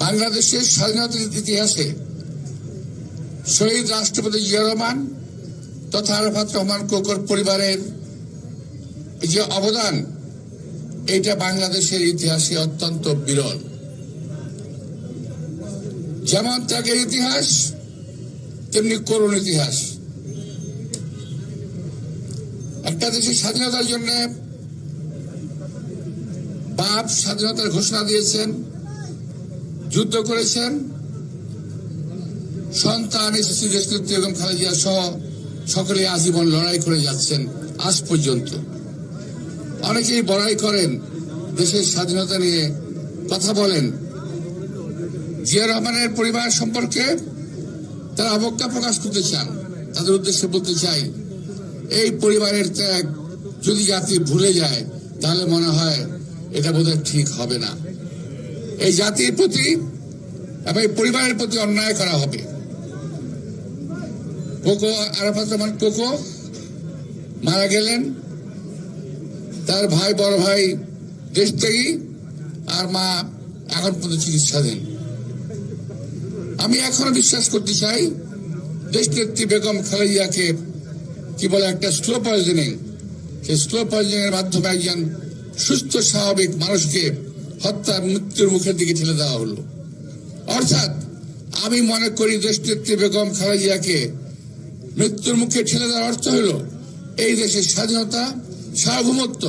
বাংলাদেশের স্বাধীনতার ইতিহাসে শহীদ রাষ্ট্রপতি জিয়া রহমান তথা আরাফাত রহমান কোকর পরিবারের যে অবদান, এটা বাংলাদেশের ইতিহাসে অত্যন্ত বিরল। যেমন ত্যাগের ইতিহাস, তেমনি করুণ ইতিহাস। একটা দেশের স্বাধীনতার জন্য বাপ স্বাধীনতার ঘোষণা দিয়েছেন। যুদ্ধ করেছেন। সন্তান এসেছে এবং খালেদিয়া সহ সকলে আজীবন লড়াই করে যাচ্ছেন আজ পর্যন্ত। অনেকেই বড়াই করেন, দেশের স্বাধীনতা নিয়ে কথা বলেন। জিয়া রহমানের পরিবার সম্পর্কে তারা অবজ্ঞা প্রকাশ করতে চান, তাদের উদ্দেশ্যে বলতে চাই, এই পরিবারের ত্যাগ যদি জাতি ভুলে যায়, তাহলে মনে হয় এটা বোধহয় ঠিক হবে না। এই জাতির প্রতি এবং এই পরিবারের প্রতি অন্যায় করা হবে। কোকো, আরাফাত রহমান কোকো মারা গেলেন। তার ভাই, বড় ভাই দেশত্যাগী আর মা এখন পর্যন্ত চিকিৎসাধীন। আমি এখনও বিশ্বাস করতে চাই দেশনেত্রী বেগম খালেদিয়াকে কি বলে একটা স্লো পয়জনিং সেই স্লো পয়জনিং এর মাধ্যমে একজন সুস্থ, স্বাভাবিক মানুষকে হত্যার মৃত্যুর মুখের দিকে ঠেলে দেওয়া হলো। অর্থাৎ, আমি মনে করি দেশনেত্রী বেগম খালেদিয়াকে মৃত্যুর মুখে ঠেলে দেওয়ার অর্থ হলো, এই দেশের স্বাধীনতা, সার্বভৌমত্ব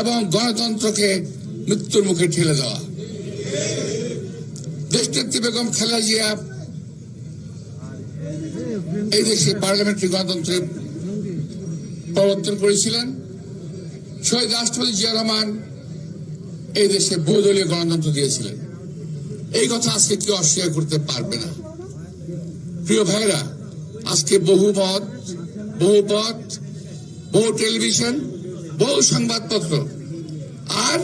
এবং গণতন্ত্রকে মৃত্যুর মুখে ঠেলে দেওয়া। দেশনেত্রী বেগম খালেদা জিয়া এই দেশে পার্লামেন্টারি গণতন্ত্রে প্রবর্তন করেছিলেন। শহীদ রাষ্ট্রপতি জিয়া রহমান এই দেশে বহুদলীয় গণতন্ত্র দিয়েছিলেন। এই কথা আজকে কেউ অস্বীকার করতে পারবে না। প্রিয় ভাইরা আজকে বহু মত বহু পথ, বহু টেলিভিশন বহু সংবাদপত্র আর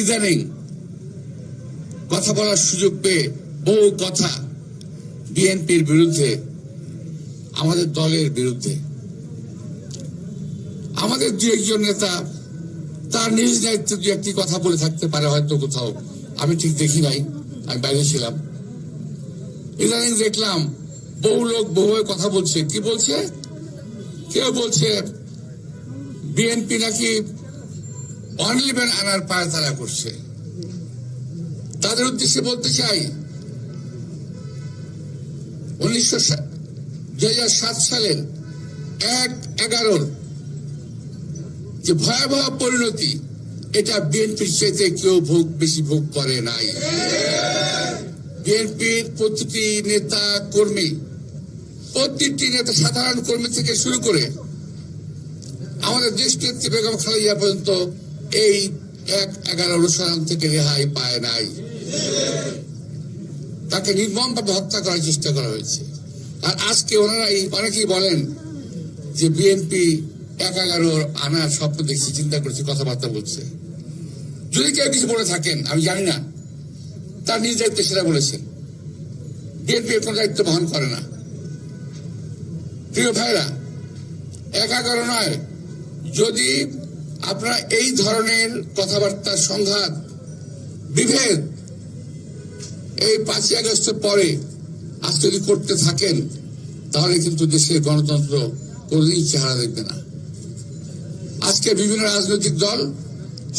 ইদানিং কথা বলার সুযোগ পেয়ে বহু কথা বিএনপির বিরুদ্ধে, আমাদের দলের বিরুদ্ধে। আমাদের দু একজন নেতা তার নিজ দায়িত্ব দু একটি কথা বলে থাকতে পারে হয়তো কোথাও? আমি ঠিক দেখি নাই, আমি বাইরে ছিলাম। ইদানিং দেখলাম বহু লোক বহুভাবে কথা বলছে। কি বলছে? কেউ বলছে, বিএনপি নাকি অনলিবেন আনার পায়ে তারা করছে। তাদের উদ্দেশ্যে বলতে চাই, উনিশশো দুই সাত সালের এক এগারোর যে ভয়াবহ পরিণতি, এটা বিএনপির চাইতে কেউ ভোগ, বেশি ভোগ করে নাই। বিএনপির প্রতিটি নেতা, কর্মী, প্রতিটি নেতা, সাধারণ কর্মী থেকে শুরু করে আমাদের দেশ নেত্রী বেগম খালেদা পর্যন্ত এই এক এগারো অনুসরণ থেকে রেহাই পায় নাই। তাকে নির্মম ভাবে হত্যা করার চেষ্টা করা হয়েছে। আর আজকে ওনারাই অনেকেই বলেন যে বিএনপি এক এগারো আনার স্বপ্ন দেখছি, চিন্তা করছে, কথাবার্তা বলছে। যদি কেউ কিছু বলে থাকেন, আমি জানি না, তার নিজ দায়িত্বে সেটা বলেছেন। বিএনপি কোনো দায়িত্ব বহন করে না। প্রিয় ভাইরা এক নয়, যদি আপনারা এই ধরনের কথাবার্তার সংঘাত, বিভেদ, এই পাঁচই আগস্টের পরে আজ যদি করতে থাকেন, তাহলে কিন্তু দেশের গণতন্ত্র কোনদিন চেহারা দেখবে না। আজকে বিভিন্ন রাজনৈতিক দল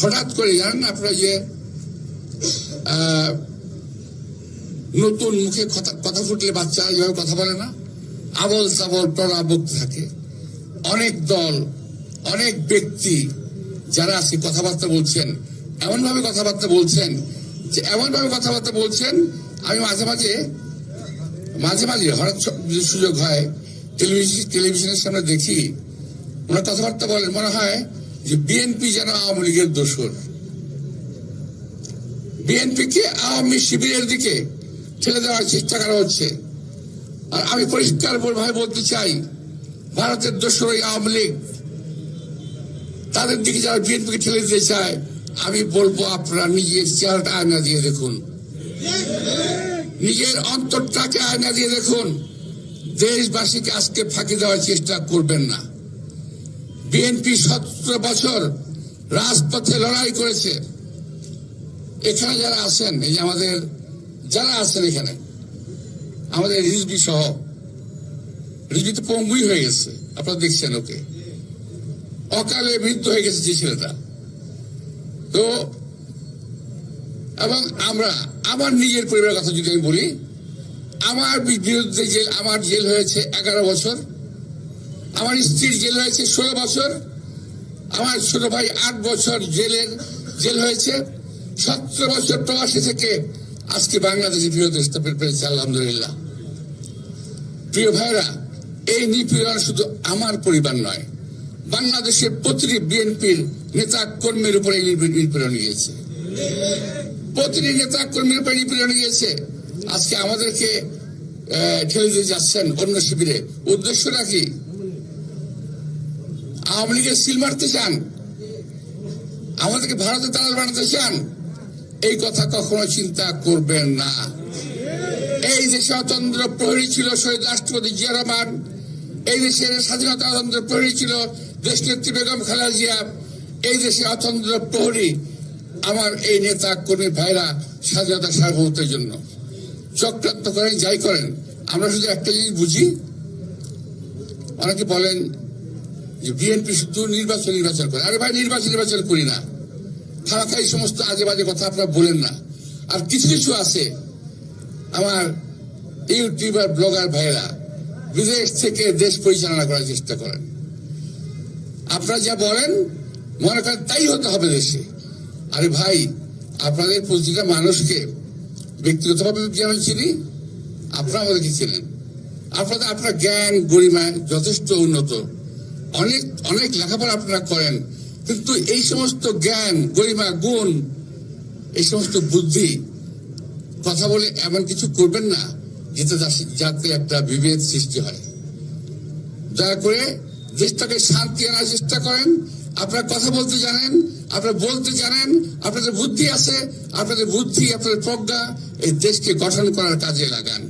হঠাৎ করে জানেন আপনারা যে নতুন মুখে কথা ফুটলে বাচ্চারা যেভাবে কথা বলে না। আবল তাবল টনা বকতে থাকে। অনেক দল, অনেক ব্যক্তি যারা আজকে কথাবার্তা বলছেন এমন ভাবে কথাবার্তা বলছেন যে এমন ভাবে কথাবার্তা বলছেন, আমি মাঝে মাঝে মাঝে মাঝে হঠাৎ সুযোগ হয়, টেলিভিশন টেলিভিশনের সামনে দেখি ওনার কথাবার্তা বলেন মনে হয় যে বিএনপি যেন আওয়ামী লীগের দোষর। বিএনপি কে আওয়ামী শিবিরের দিকে ঠেলে দেওয়ার চেষ্টা করা হচ্ছে। আর আমি পরিষ্কার ভাবে বলতে চাই, ভারতের ওই আওয়ামী লীগ, তাদের দিকে যারা বিএনপিকে ঠেলে দিতে চায়, আমি বলব আপনারা নিজের চেহারাটা আয়না দিয়ে দেখুন। নিজের অন্তরটাকে আয়না দিয়ে দেখুন। দেশবাসীকে আজকে ফাঁকি দেওয়ার চেষ্টা করবেন না। বিএনপি সতেরো বছর রাজপথে লড়াই করেছে। এখানে যারা আছেন, এই যে আমাদের, যারা আছেন এখানে, আমাদের রিজবি সহ, রিজবি তো পঙ্গুই হয়ে গেছে, আপনারা দেখছেন ওকে। অকালে মৃত্যু হয়ে গেছে যে ছেলেটা। তো, এবং আমরা, আমার নিজের পরিবারের কথা যদি আমি বলি, আমার বিরুদ্ধে জেল আমার জেল হয়েছে এগারো বছর আমার স্ত্রীর জেল হয়েছে ষোলো বছর। আমার ছোট ভাই আট বছর জেলের জেল হয়েছে। সতেরো বছর প্রবাসী থেকে আজকে বাংলাদেশে ফিরত স্থাপন পেরেছে, আলহামদুলিল্লাহ। প্রিয় ভাইরা এই নিপীড়ন শুধু আমার পরিবার নয়, বাংলাদেশের প্রতিটি বিএনপির নেতা কর্মীর উপরে নিপীড়ন গিয়েছে। প্রতিটি নেতা কর্মীর উপরে নিপীড়ন গিয়েছে। আজকে আমাদেরকে ঠেলে দিয়ে যাচ্ছেন অন্য শিবিরে। উদ্দেশ্যটা কি? আওয়ামী লীগের সিল মারতে চান? আমাদেরকে ভারতের দালাল বানাতে চান? এই কথা কখনো চিন্তা করবেন না। এই দেশে অতন্ত্র প্রহরী ছিল শহীদ রাষ্ট্রপতি জিয়া রহমান, এই দেশের স্বাধীনতা অতন্ত্র প্রহরী ছিল দেশনেত্রী বেগম খালেদা জিয়া, এই দেশে অতন্ত্র প্রহরী, আমার এই নেতা কর্মী ভাইরা স্বাধীনতা সার্বভৌমত্বের জন্য চক্রান্ত করেন, যাই করেন। আমরা শুধু একটা জিনিস বুঝি? অনেকে বলেন বিএনপি শুধু নির্বাচন নির্বাচন করে। আরে ভাই, নির্বাচন নির্বাচন করি না। খারাপ এই সমস্ত আজে বাজে কথা আপনারা বলেন না। আর কিছু কিছু আছে আমার ইউটিউবার, ব্লগার ভাইরা বিদেশ থেকে দেশ পরিচালনা করার চেষ্টা করেন। আপনারা যা বলেন, মনে করেন তাই হতে হবে দেশে। আরে ভাই, আপনাদের প্রতিটা মানুষকে ব্যক্তিগতভাবে যেমন চিনি? আপনারা আমাদেরকে চিনেন। আপনাদের, আপনার জ্ঞান, গরিমা যথেষ্ট উন্নত। অনেক অনেক লেখাপড়া আপনারা করেন, কিন্তু এই সমস্ত জ্ঞান, গরিমা, গুণ, এই সমস্ত বুদ্ধি, কথা বলে এমন কিছু করবেন না, যেতে যাতে একটা বিভেদ সৃষ্টি হয়। দয়া করে দেশটাকে শান্তি আনার চেষ্টা করেন, আপনারা কথা বলতে জানেন, আপনারা বলতে জানেন, আপনাদের বুদ্ধি আছে, আপনাদের বুদ্ধি, আপনাদের প্রজ্ঞা, এই দেশকে গঠন করার কাজে লাগান।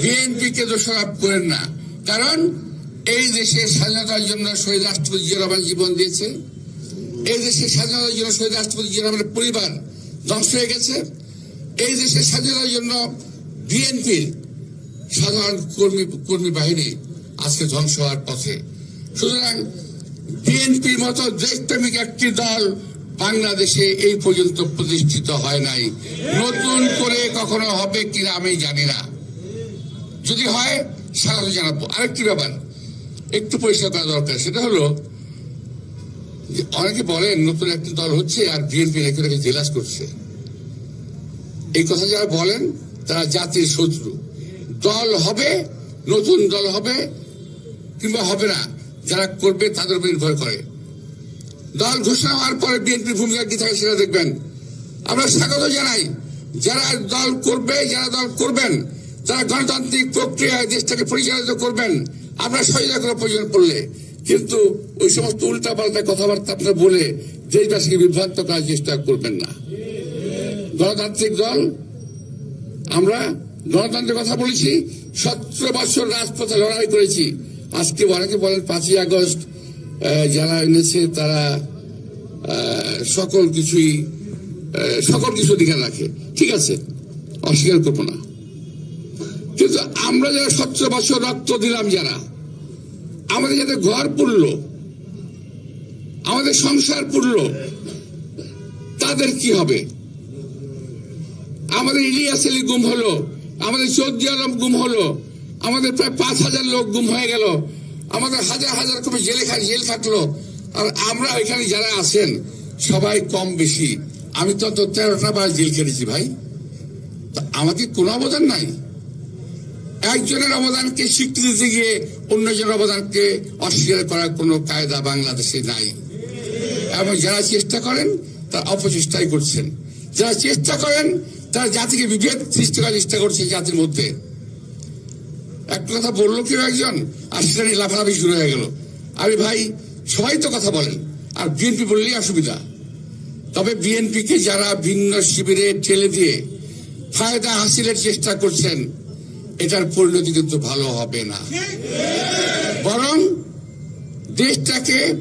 বিএনপি কে দোষারোপ করেন না, কারণ এই দেশের স্বাধীনতার জন্য শহীদ রাষ্ট্রপতি জিয়া রহমান জীবন দিয়েছে। এই দেশের স্বাধীনতার জন্য শহীদ রাষ্ট্রপতি জিয়া রহমানের পরিবার ধ্বংস হয়ে গেছে। এই দেশের স্বাধীনতার জন্য বিএনপির সাধারণ কর্মী কর্মী বাহিনী আজকে ধ্বংস হওয়ার পথে। সুতরাং বিএনপির মতো দেশপ্রেমিক একটি দল বাংলাদেশে এই পর্যন্ত প্রতিষ্ঠিত হয় নাই। নতুন করে কখনো হবে কিনা আমি জানি না। যদি হয় স্বাগত জানাব। আরেকটি ব্যাপার একটু পরিষ্কার করা দরকার। সেটা হলো অনেকে বলেন, নতুন একটি দল হচ্ছে আর বিএনপি রেখে রেখে জেলাস করছে। এই কথা যারা বলেন, তারা জাতির শত্রু। দল হবে, নতুন দল হবে, কিংবা হবে না, যারা করবে তাদের উপর নির্ভর করে। দল ঘোষণা হওয়ার পরে বিএনপির ভূমিকা কি থাকে সেটা দেখবেন। আমরা স্বাগত জানাই, যারা দল করবে, যারা দল করবেন, তারা গণতান্ত্রিক প্রক্রিয়ায় দেশটাকে পরিচালিত করবেন। আমরা সহায়তা করার প্রয়োজন পড়লে, কিন্তু ওই সমস্ত উল্টা পাল্টা কথাবার্তা আপনারা বলে দেশবাসীকে বিভ্রান্ত করার চেষ্টা করবেন না। গণতান্ত্রিক দল, আমরা গণতন্ত্রের কথা বলেছি, সতেরো বছর রাজপথে লড়াই করেছি। আজকে অনেকে বলেন পাঁচই আগস্ট যারা এনেছে তারা সকল কিছুই সকল কিছু অধিকার রাখে। ঠিক আছে? অস্বীকার করব না। কিন্তু আমরা যারা সতেরো বছর রক্ত দিলাম যারা, আমাদের যাতে ঘর পুরলো আমাদের সংসার পুরলো তাদের কি হবে? আমাদের ইলিয়াস আলী গুম হলো, আমাদের চৌধুরী আলম গুম হলো, আমাদের প্রায় পাঁচ হাজার লোক গুম হয়ে গেল, আমাদের হাজার হাজার কমে জেলে খা জেল থাকল আর আমরা এখানে যারা আছেন, সবাই কম বেশি। আমি তো তেরোটা বার জেল খেটেছি ভাই। আমাদের কোনো অবদান নাই। একজনের অবদানকে স্বীকৃতি গিয়ে অন্যজনের অবদানকে অস্বীকার করার কোনো কায়দা বাংলাদেশে নাই। এবং যারা চেষ্টা করেন, তারা অপচেষ্টাই করছেন। যারা চেষ্টা করেন, তারা জাতিকে বিভেদ সৃষ্টি করার চেষ্টা করছে জাতির মধ্যে। একটা কথা বলল কেউ একজন? আর সেটা নিয়ে লাফালাফি শুরু হয়ে গেল। আরে ভাই, সবাই তো কথা বলেন। আর বিএনপি বললেই অসুবিধা। তবে বিএনপিকে যারা ভিন্ন শিবিরে ঠেলে দিয়ে ফায়দা হাসিলের চেষ্টা করছেন এটার পরিণতি কিন্তু ভালো হবে না। বরং দেশটাকে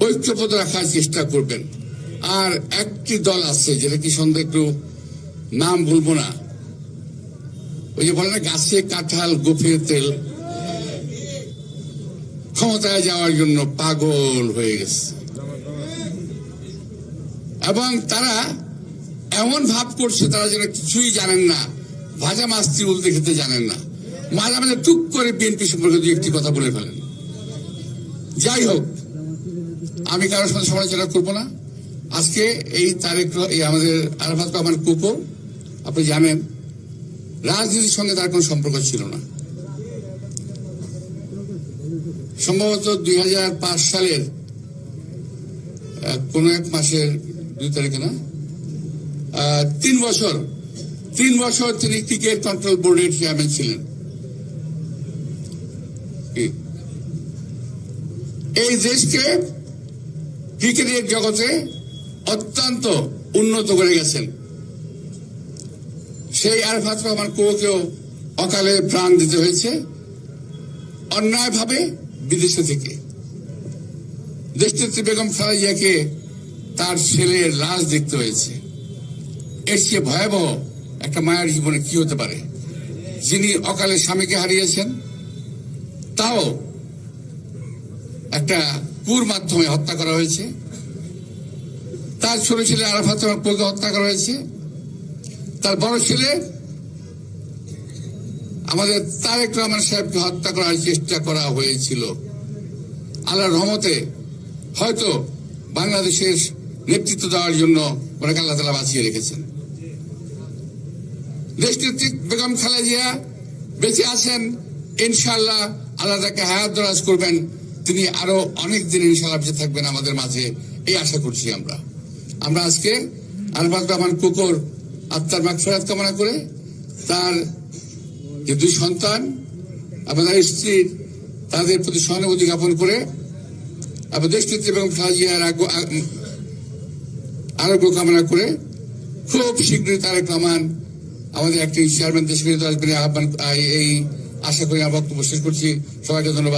ঐক্যবদ্ধ রাখার চেষ্টা করবেন। আর একটি দল আছে, যেটা কি সন্ধ্যা একটু নাম বলব না। ওই যে বলে না, গাছে কাঁঠাল, গোফের তেল। ক্ষমতায় যাওয়ার জন্য পাগল হয়ে গেছে। এবং তারা এমন ভাব করছে, তারা যেন কিছুই জানেন না। ভাজা মাছ উল্টে খেতে জানেন না। মাঝে মাঝে টুক করে বিএনপি সম্পর্কে দু একটি কথা বলে ফেলেন। যাই হোক, আমি কারোর সাথে সমালোচনা করব না। আজকে এই তারেক এই আমাদের আরাফাত রহমান কুকো, আপনি জানেন, রাজনীতির সঙ্গে তার কোনো সম্পর্ক ছিল না। সম্ভবত দুই হাজার পাঁচ সালের কোন এক মাসের, দুই তারিখে না তিন বছর তিন বছর তিনি ক্রিকেট কন্ট্রোল বোর্ডের চেয়ারম্যান ছিলেন। এই দেশকে ক্রিকেটের জগতে অত্যন্ত উন্নত করে গেছেন। সেই আরফাত রহমান কুয়োকেও অকালে প্রাণ দিতে হয়েছে। অন্যায়ভাবে বিদেশে থেকে। দেশনেত্রী বেগম খালেজিয়াকে তার ছেলের লাশ দেখতে হয়েছে। এর চেয়ে ভয়াবহ একটা মায়ের জীবনে কি হতে পারে? যিনি অকালে স্বামীকে হারিয়েছেন, তাও একটা কুর মাধ্যমে হত্যা করা হয়েছে। তার ছোট ছেলে আরাফাত রহমানকে হত্যা করা হয়েছে। তার বড় ছেলে আমাদের তারেক রহমান সাহেবকে হত্যা করার চেষ্টা করা হয়েছিল। আল্লাহর রহমতে হয়তো বাংলাদেশের নেতৃত্ব দেওয়ার জন্য ওনাকে আল্লাহ তালা বাঁচিয়ে রেখেছেন। দেশনেত্রী বেগম খালেজিয়া বেঁচে আছেন ইনশাল্লাহ আল্লাহ তাকে হায়াত দরাজ করবেন। তিনি আরও অনেক দিন ইনশাল্লাহ বেঁচে থাকবেন আমাদের মাঝে, এই আশা করছি আমরা। আমরা আজকে আলবাদ রহমান কুকুর আত্মার মাগফেরাত কামনা করে তার যে দুই সন্তান এবং তার স্ত্রী, তাদের প্রতি সহানুভূতি জ্ঞাপন করে এবং দেশনেত্রী এবং আ- আরোগ্য কামনা করে খুব শীঘ্রই তারেক রহমান আমাদের একটি চেয়ারম্যান দেশে আসবেন আহ্বান এই আশা করি আমার বক্তব্য শেষ করছি। সবাইকে ধন্যবাদ।